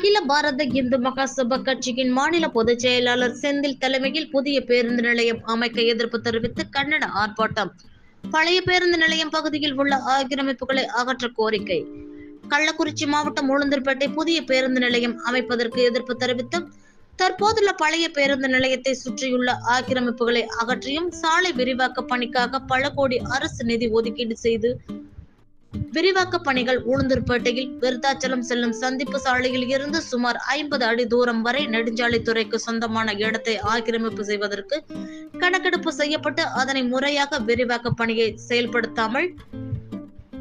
அகில பாரத இந்து மகாசபா கட்சியின் மாநில பொதுச் செயலாளர் செந்தில் தலைமையில் புதிய பேருந்து நிலையம் அமைக்க எதிர்ப்பு தெரிவித்து கன்னட ஆர்ப்பாட்டம். பழைய பேருந்து நிலையம் பகுதியில் உள்ள ஆக்கிரமிப்புகளை அகற்ற கோரிக்கை. கள்ளக்குறிச்சி மாவட்டம் உளுந்தூர்பேட்டை புதிய பேருந்து நிலையம் அமைப்பதற்கு எதிர்ப்பு தெரிவித்து தற்போதுள்ள பழைய பேருந்து நிலையத்தை சுற்றியுள்ள ஆக்கிரமிப்புகளை அகற்றியும் சாலை விரிவாக்க பணிக்காக பல கோடி அரசு நிதி ஒதுக்கீடு செய்து விரிவாக்க பணிகள் உளுந்தூர்பேட்டையில் விருத்தாச்சலம் செல்லும் சந்திப்பு சாலையில் இருந்து சுமார் ஐம்பது அடி தூரம் வரை நெடுஞ்சாலைத்துறைக்கு சொந்தமான இடத்தை ஆக்கிரமிப்பு செய்வதற்கு கணக்கெடுப்பு செய்யப்பட்டு அதனை முறையாக விரிவாக்க பணியை செயல்படுத்தாமல்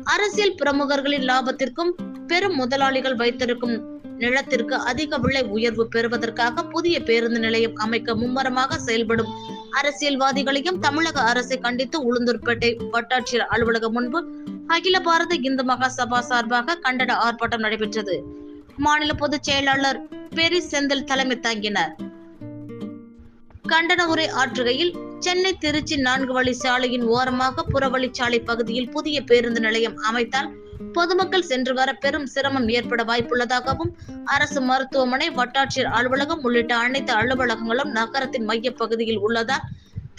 அரசியல் பிரமுகர்களின் லாபத்திற்கும் பெரும் முதலாளிகள் வைத்திருக்கும் நிலத்திற்கு அதிக விலை உயர்வு பெறுவதற்காக புதிய பேருந்து நிலையம் அமைக்க மும்மரமாக செயல்படும் அரசியல்வாதிகளையும் தமிழக அரசை கண்டித்து உளுந்தூர்பேட்டை வட்டாட்சியர் அலுவலகம் முன்பு அகில பாரத இந்து மகாசபா சார்பாக கண்டன ஆர்ப்பாட்டம் நடைபெற்றது. மாநில பொதுச் செயலாளர் பெரி செந்தில் தலைமை தாங்கினார். கண்டன உரை ஆற்றுகையில் சென்னை திருச்சி நான்கு வழி சாலையின் ஓரமாக புறவழிச்சாலை பகுதியில் புதிய பேருந்து நிலையம் அமைத்தால் பொதுமக்கள் சென்று வர பெரும் சிரமம் ஏற்பட வாய்ப்புள்ளதாகவும் அரசு மருத்துவமனை வட்டாட்சியர் அலுவலகம் உள்ளிட்ட அனைத்து அலுவலகங்களும் நகரத்தின் மைய பகுதியில் உள்ளதால்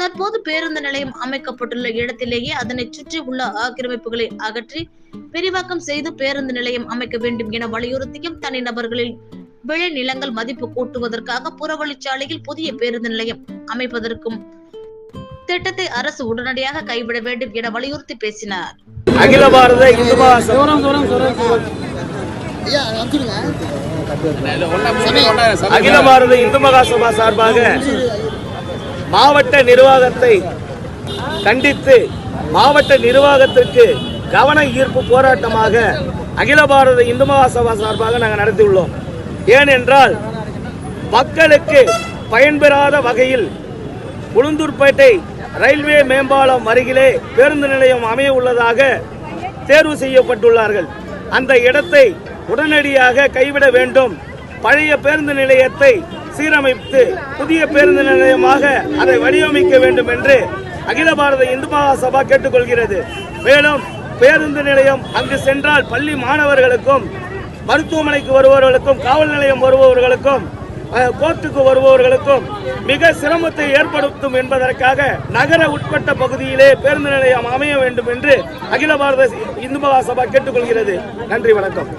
தற்போது பேருந்து நிலையம் அமைக்கப்பட்டுள்ள இடத்திலேயே அதனை சுற்றி உள்ள ஆக்கிரமிப்புகளை அகற்றி விரிவாக்கம் செய்து பேருந்து நிலையம் அமைக்க வேண்டும் என வலியுறுத்தியும் தனிநபர்களில் விளை நிலங்கள் மதிப்பு கூட்டுவதற்காக புறவழிச்சாலையில் புதிய பேருந்து நிலையம் அமைப்பதற்கும் திட்டத்தை அரசு உடனடியாக கைவிட வேண்டும் என வலியுறுத்தி பேசினார். அகில பாரத இந்து அகில பாரத இந்து மகாசபா சார்பாக மாவட்ட நிர்வாகத்தை கண்டித்து மாவட்ட நிர்வாகத்திற்கு கவன ஈர்ப்பு போராட்டமாக அகில பாரத இந்து மகாசபா சார்பாக நாங்கள் நடத்தியுள்ளோம். ஏனென்றால் மக்களுக்கு பயன்பெறாத வகையில் உளுந்தூர்பேட்டை ரயில்வே மேம்பாலம் அருகிலே பேருந்து நிலையம் அமைய உள்ளதாக தேர்வு செய்யப்பட்டுள்ளார்கள். அந்த இடத்தை உடனடியாக கைவிட வேண்டும். பழைய பேருந்து நிலையத்தை சீரமைத்து புதிய பேருந்து நிலையமாக அதை வடிவமைக்க வேண்டும் என்று அகில பாரத இந்து மகாசபா கேட்டுக்கொள்கிறது. மேலும் பேருந்து நிலையம் அங்கு சென்றால் பள்ளி மாணவர்களுக்கும் மருத்துவமனைக்கு வருபவர்களுக்கும் காவல் நிலையம் வருபவர்களுக்கும் கோர்ட்டுக்கு வருபவர்களுக்கும் மிக சிரமத்தை ஏற்படுத்தும் என்பதற்காக நகர உட்பட்ட பகுதியிலே பேருந்து நிலையம் அமைய வேண்டும் என்று அகில பாரத இந்து மகாசபா கேட்டுக்கொள்கிறது. நன்றி வணக்கம்.